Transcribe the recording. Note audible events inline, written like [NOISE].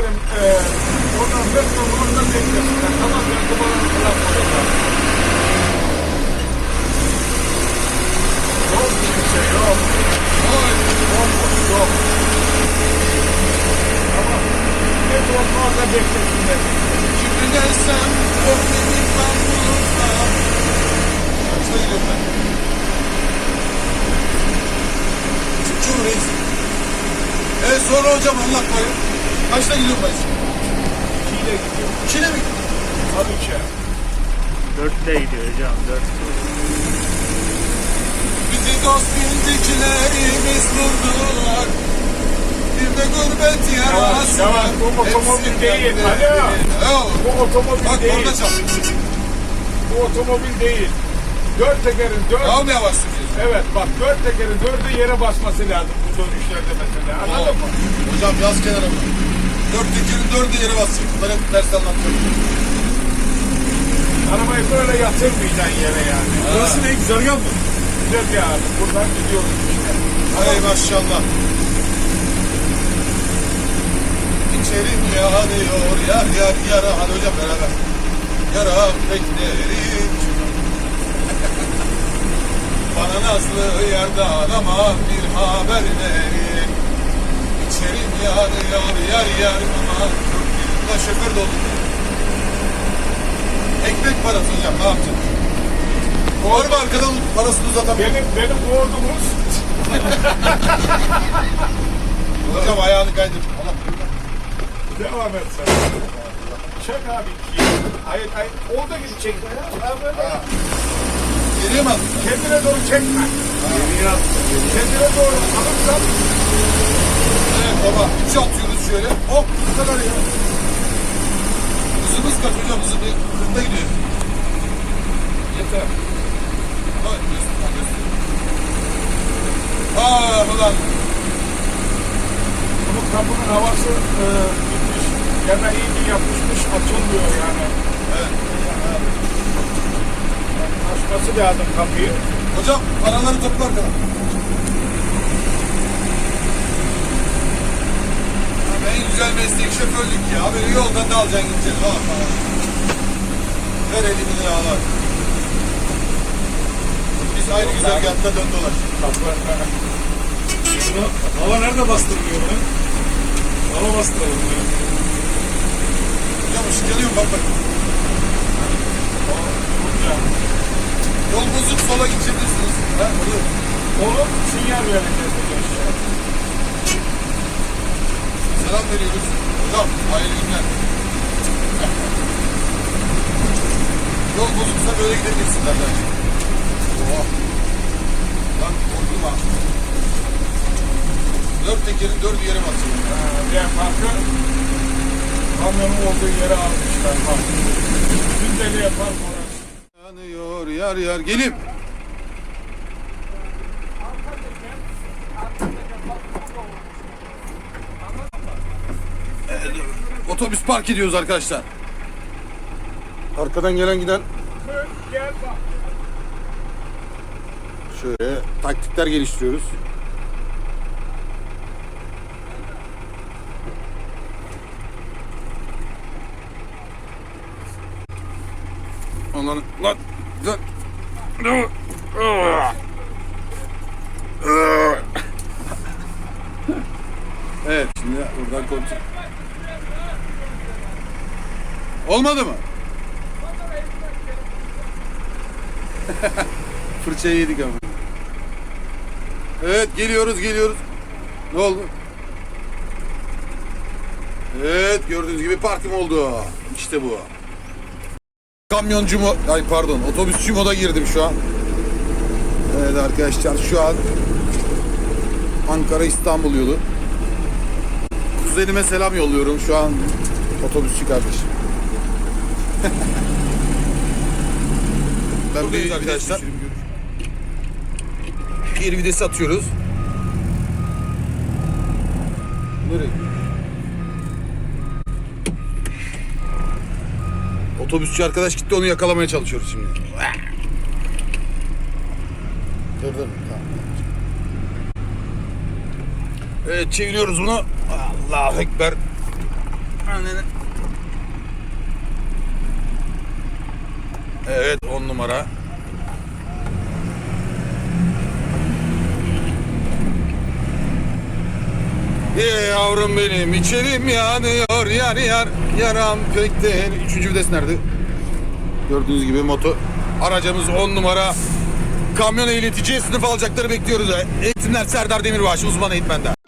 tekerim. E, oradan bekle, oradan beklesinler. Tamam ben kumalarını falan koyacağım. Yok kimse yok. Oy, bomboş yok. Tamam. Bir orada beklesinler. Gelsem Örneğin ben bulursam Kaçta gidiyorum ben? Çıkıyor reis. E sonra hocam anlatmayın. Kaçta gidiyorum ben? İkiyle gidiyor. İkide mi? Tabii ki. Dörtte gidiyor hocam. Dört. Bizi dost bildiklerimiz vurdular. Bir de gurbet Yavaş, yarası. yavaş. Bu otomobil değil. Alo. Bu otomobil Bak değil. orada çal. Bu otomobil değil. Dört tekerin dört... Daha mı yavaş sürüyorsun? Evet bak dört tekerin dördü yere basması lazım bu dönüşlerde mesela. Anladın mı? Hocam yaz kenara mı? Dört tekerin dördü yere basacak. Bunları hep ders anlatıyorum. Arabayı böyle yatırmayacaksın yere yani. Burası ne? Güzergah mı? Güzel bir abi. Buradan gidiyoruz. Hay maşallah. İçerim yanıyor yar yar yara. Hadi hocam beraber. Yara beklerim. [LAUGHS] Bana nazlı yerden aman bir haber verin. İçerim yanıyor yar yar aman. La şoför de oldu. Ekmek parası hocam ne yapacaksın? Var mı arkadan parasını uzatamıyor? Benim, benim ordumuz Hocam ayağını kaydır. Allah devam et sen. Çek abi ikiyi. Hayır hayır. Orada gibi çek. Ha, böyle. Geriye mi? Kendine doğru çekme. Kendine doğru alırsan Evet baba. Üç atıyoruz şöyle. Hop bu kadar ya. Hızımız kaç hocam? Hızı bir kırkta gidiyor. yeter. Göster, ha, göster. Aa ulan. Bunun kapının havası e, gitmiş. Yana iyice yapışmış. Açılmıyor yani. Evet. Açması lazım kapıyı. Hocam paraları topla arkadan. Abi en güzel meslek şoförlük ya. Böyle yoldan da alacaksın gideceksin. Ha, ha. Ver elini ağlar. Biz aynı güzergahta dön dolaş. Hava nerede bastırmıyor lan? Hava bastıralım ya. Hocam ışık yanıyor bak bak. Yol bozuk sola geçebilirsiniz. Ha, oluyor. Onu sinyal vereceğiz. gençler. Selam veriyoruz. Hocam hayırlı günler. Yol bozuksa böyle gidebilirsin derler. Oha. Lan korktum ha. Dört tekerin dördü yere basıyor. Ha, Diğer farkı kamyonun olduğu yere almışlar. Bak. Gündeli yapar orası. Yanıyor yar yar gelim. Otobüs park ediyoruz arkadaşlar. Arkadan gelen giden Gel bak. şöyle taktikler geliştiriyoruz. Lan lan lan. Evet şimdi buradan kontrol. Olmadı mı? [LAUGHS] Fırçayı yedik ama. Evet geliyoruz geliyoruz. Ne oldu? Evet gördüğünüz gibi parkım oldu. İşte bu. Kamyoncu mu? Ay pardon otobüsçü moda girdim şu an. Evet arkadaşlar şu an Ankara İstanbul yolu. Kuzenime selam yolluyorum şu an otobüsçü kardeşim. Ben bir arkadaşlar bir videsi atıyoruz. Nereye? Otobüsçü arkadaş gitti onu yakalamaya çalışıyoruz şimdi. Dur dur. Tamam. Evet çeviriyoruz bunu. Allahu Ekber. Ananı. Evet on numara. Ye yavrum benim içerim yanıyor yar yar yaram pek değil. Üçüncü vites nerede? Gördüğünüz gibi moto aracımız 10 numara kamyon eğletici sınıf alacakları bekliyoruz. Eğitimler Serdar Demirbaş uzman eğitmenden.